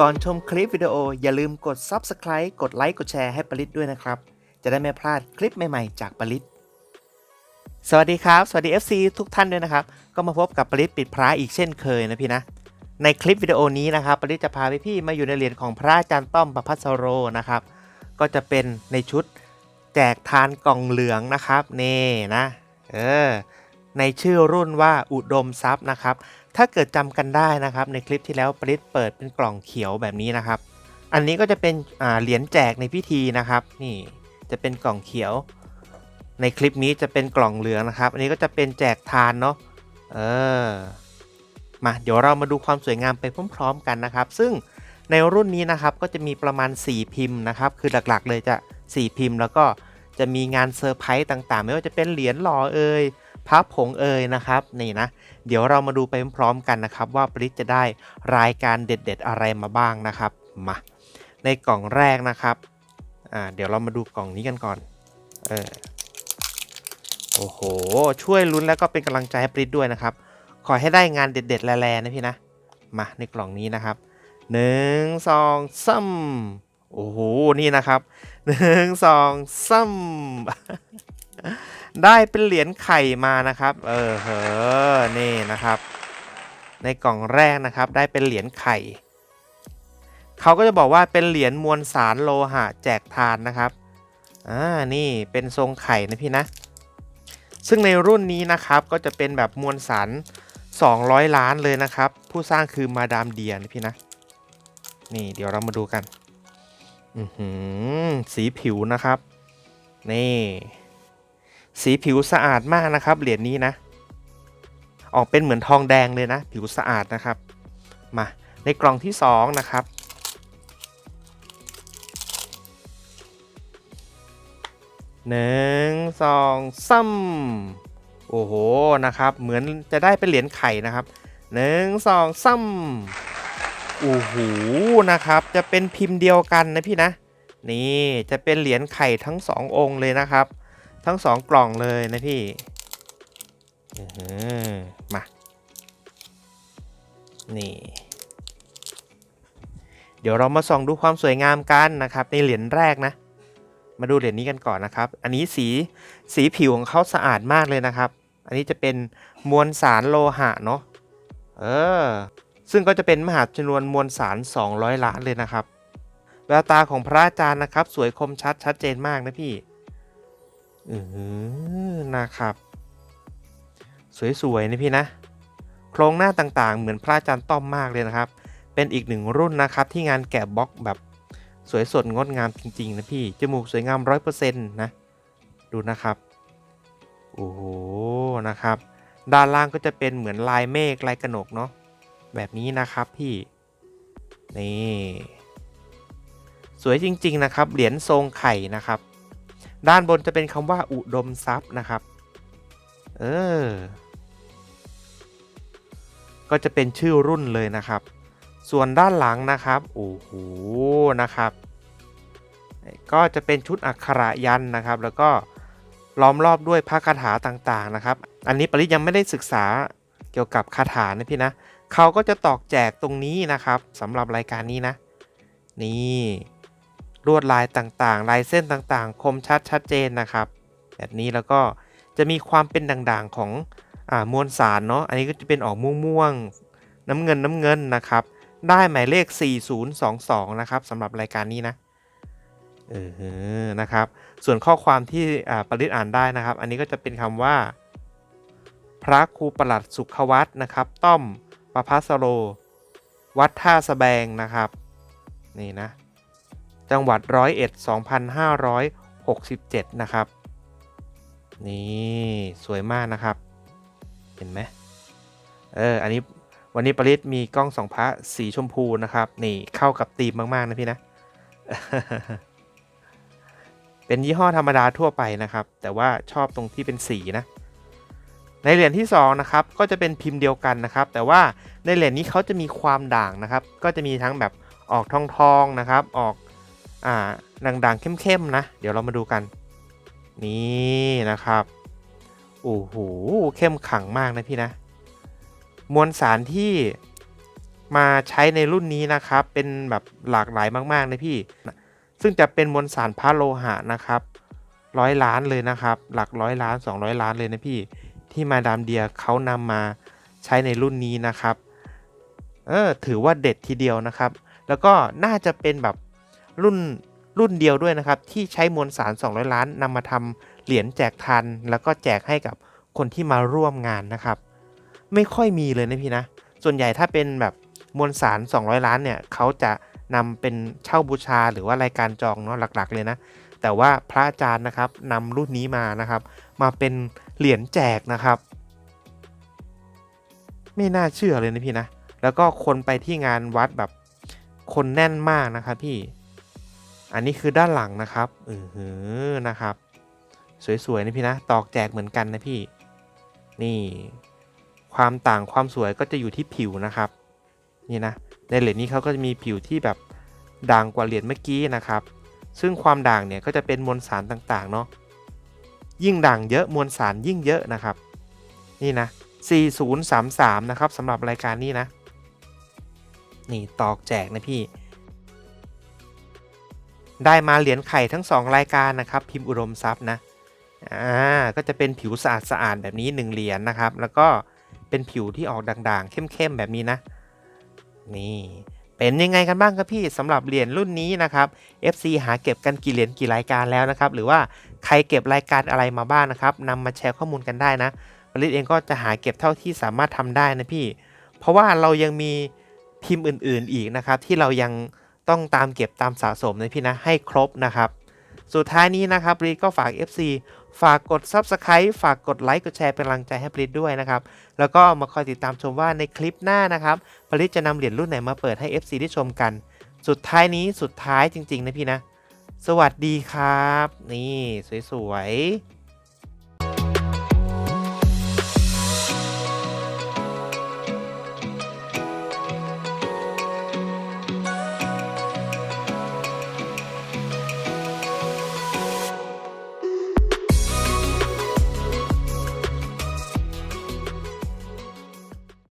ก่อนชมคลิปวิดีโออย่าลืมกด Subscribe กดไลค์กดแชร์ให้ปริศด้วยนะครับ จะได้ไม่พลาดคลิปใหม่ๆ จากปริศสวัสดีครับ สวัสดี FC ทุกท่านด้วยนะครับ ก็มาพบกับปริศปิดพระอีกเช่นเคยนะพี่นะ ในคลิปวิดีโอนี้นะครับปริศจะพาพี่ๆมาอยู่ในเหรียญของพระอาจารย์ต้อมประพัสโรนะครับ ก็จะเป็นในชุดแจกทานกล่องเหลืองนะครับนี่นะเออในชื่อรุ่นว่าอุดมทรัพย์นะครับ ถ้าเกิดจำกันได้นะครับในคลิปที่แล้วปริศเปิดเป็นกล่องเขียวแบบนี้นะครับ อันนี้ก็จะเป็นเหรียญแจกในพิธีนะครับ นี่จะเป็นกล่องเขียว ในคลิปนี้จะเป็นกล่องเหลืองนะครับ อันนี้ก็จะเป็นแจกทานเนาะเออมาเดี๋ยวเรามาดูความสวยงามไปพร้อมๆกันนะครับ ซึ่งในรุ่นนี้นะครับก็จะมีประมาณ 4 พิมพ์นะครับ คือหลักๆ เลยจะ 4 พิมพ์ แล้วก็จะมีงานเซอร์ไพรส์ต่างๆ ไม่ว่าจะเป็นเหรียญหล่อเอ่ย พระผงเอ่ยนะครับนี่นะ เดี๋ยวเรามาดูไปพร้อมกันนะครับ ว่าปริศจะได้รายการเด็ดๆอะไรมาบ้างนะครับมาในกล่องแรกนะครับอ่าเดี๋ยวเรามาดูกล่องนี้กันก่อนเออโอ้โห ช่วยลุ้นแล้วก็เป็นกำลังใจให้ปริศด้วยนะครับ ขอให้ได้งานเด็ดๆแลๆนะพี่นะมาในกล่องนี้นะครับหนึ่งสองซ้ำโอ้โหนี่นะครับหนึ่งสองซ้ำ ได้เป็นเหรียญไข่มานะครับ เออเฮอนี่นะครับ ในกล่องแรกนะครับ ได้เป็นเหรียญไข่ เขาก็จะบอกว่าเป็นเหรียญมวลสารโลหะแจกทานนะครับ อ่า นี่เป็นทรงไข่นะพี่นะ ซึ่งในรุ่นนี้นะครับก็จะเป็นแบบมวลสาร 200 ล้านเลยนะครับ ผู้สร้างคือมาดามเดียนะพี่นะ นี่เดี๋ยวเรามาดูกัน อือหือ สีผิวนะครับ นี่ สีผิวสะอาดมากนะครับเหรียญนี้นะ ออกเป็นเหมือนทองแดงเลยนะ ผิวสะอาดนะครับ มาในกล่องที่ 2 นะครับ หนึ่งสองซ้ำโอ้โห นะครับ เหมือนจะได้เป็นเหรียญไข่นะครับหนึ่งสองซ้ำโอ้โห นะครับ จะเป็นพิมพ์เดียวกันนะพี่นะ นี่ จะเป็นเหรียญไข่ทั้งสององค์เลยนะครับ ทั้งสองกล่องเลยนะพี่มา นี่ เดี๋ยวเรามาส่องดูความสวยงามกันนะครับในเหรียญแรกนะ มาดูเหรียญนี้กันก่อนนะครับ อันนี้สีสีผิวของเขาสะอาดมากเลยนะครับ อันนี้จะเป็นมวลสารโลหะเนาะ เออ ซึ่งก็จะเป็นมหาจำนวนมวลสาร 200 ล้านเลยนะครับแววตาของพระอาจารย์นะครับ สวยคมชัดชัดเจนมากนะพี่ อือนะครับ สวยๆนะพี่นะ โครงหน้าต่างๆ เหมือนพระอาจารย์ต้อมมากเลยนะครับ เป็นอีกหนึ่งรุ่นนะครับที่งานแกะบล็อกแบบสวยสดงดงามจริงๆนะพี่ จมูกสวยงามร้อยเปอร์เซ็นต์นะ ดูนะครับ โอ้โห นะครับ ด้านล่างก็จะเป็นเหมือนลายเมฆลายกระหนกเนาะ แบบนี้นะครับพี่ นี่ สวยจริงๆนะครับ เหรียญทรงไข่นะครับ ด้านบนจะเป็นคำว่าอุดมทรัพย์นะครับ เออ ก็จะเป็นชื่อรุ่นเลยนะครับ ส่วนด้านหลังนะครับ โอ้โห นะครับ ก็จะเป็นชุดอักขระยันนะครับ แล้วก็ล้อมรอบด้วยพระคาถาต่างๆนะครับ อันนี้ปริศยังไม่ได้ศึกษาเกี่ยวกับคาถานะพี่นะ เขาก็จะตอกแจกตรงนี้นะครับสำหรับรายการนี้นะ นี่ ลวดลายต่างๆ ลายเส้นต่างๆ คมชัดชัดเจนนะครับ แบบนี้แล้วก็จะมีความเป็นด่างๆของอมวลสารเนาะ อันนี้ก็จะเป็นออกม่วงๆน้ำเงินน้ำเงินนะครับ ได้หมายเลข 4022 นะครับสำหรับรายการนี้นะ เออ นะครับ ส่วนข้อความที่ปริศอ่านได้นะครับ อันนี้ก็จะเป็นคำว่า พระครูประหลัดสุขวัตนะครับ ต้อมประพัสโร วัดท่าสะแบงนะครับ นี่นะ จังหวัดร้อยเอ็ด2567 นะครับ นี่สวยมากนะครับ เห็นไหมเออ อันนี้วันนี้ปริศมีกล้องสองพระสีชมพูนะครับ นี่เข้ากับธีมมากๆนะพี่นะ เป็นยี่ห้อธรรมดาทั่วไปนะครับ แต่ว่าชอบตรงที่เป็นสีนะ ในเหรียญที่2นะครับก็จะเป็นพิมพ์เดียวกันนะครับ แต่ว่าในเหรียญนี้เขาจะมีความด่างนะครับ ก็จะมีทั้งแบบออกทองทองๆนะครับ ออก อ่าด่างๆเข้มๆนะ เดี๋ยวเรามาดูกัน นี่นะครับโอ้โหเข้มขังมากนะพี่นะ มวลสารที่มาใช้ในรุ่นนี้นะครับ เป็นแบบหลากหลายมากๆนะพี่ ซึ่งจะเป็นมวลสารพระโลหะนะครับร้อยล้านเลยนะครับ หลักร้อยล้าน 200 ล้านเลยนะพี่ ที่มาดามเดียเขานำมาใช้ในรุ่นนี้นะครับ เออถือว่าเด็ดทีเดียวนะครับ แล้วก็น่าจะเป็นแบบ รุ่นรุ่นเดียวด้วยนะครับ ที่ใช้มวลสาร 200 ล้านนำมาทำเหรียญแจกทันแล้วก็แจกให้กับคนที่มาร่วมงานนะครับ ไม่ค่อยมีเลยนะพี่นะ ส่วนใหญ่ถ้าเป็นแบบมวลสาร 200 ล้านเนี่ยเขาจะนำเป็นเช่าบูชาหรือว่ารายการจองเนาะหลักๆเลยนะ แต่ว่าพระอาจารย์นะครับนำรุ่นนี้มานะครับ มาเป็นเหรียญแจกนะครับ ไม่น่าเชื่อเลยนะพี่นะ แล้วก็คนไปที่งานวัดแบบคนแน่นมากนะครับพี่ อันนี้คือด้านหลังนะครับเออหือนะครับ สวยๆนะพี่นะตอกแจกเหมือนกันนะพี่ นี่ ความต่างความสวยก็จะอยู่ที่ผิวนะครับ นี่นะในเหรียญนี้เขาก็จะมีผิวที่แบบด่างกว่าเหรียญเมื่อกี้นะครับ ซึ่งความด่างเนี่ยก็จะเป็นมวลสารต่างๆเนาะยิ่งด่างเยอะมวลสารยิ่งเยอะนะครับ นี่นะ 4033 นะครับสำหรับรายการนี้นะ นี่ตอกแจกนะพี่ ได้มาเหรียญไข่ทั้ง 2 รายการนะครับ พิมพ์อุดมทรัพย์นะอ่าก็จะเป็นผิวสะอาดสะอาดแบบนี้ 1 เหรียญนะครับ แล้วก็เป็นผิวที่ออกด่างๆ เข้มๆแบบนี้นะ นี่เป็นยังไงกันบ้างครับพี่สำหรับเหรียญรุ่นนี้นะครับ FC หาเก็บกันกี่เหรียญกี่รายการแล้วนะครับ หรือว่าใครเก็บรายการอะไรมาบ้างนะครับนำมาแชร์ข้อมูลกันได้นะผลิตเองก็จะหาเก็บเท่าที่สามารถทำได้นะพี่ เพราะว่าเรายังมีพิมพ์อื่นๆอีกนะครับ ที่เรายัง ต้องตามเก็บตามสะสมนะพี่นะให้ครบนะครับ สุดท้ายนี้นะครับรีก็ฝาก FC ฝากกด Subscribe ฝากกดไลค์กดแชร์เป็นกำลังใจให้ผลิตด้วยนะครับ แล้วก็มาคอยติดตามชมว่าในคลิปหน้านะครับผลิตจะนำเหรียญรุ่นไหนมาเปิดให้ FC ได้ชมกัน สุดท้ายนี้สุดท้ายจริง ๆ นะพี่นะ สวัสดีครับ นี่สวยๆ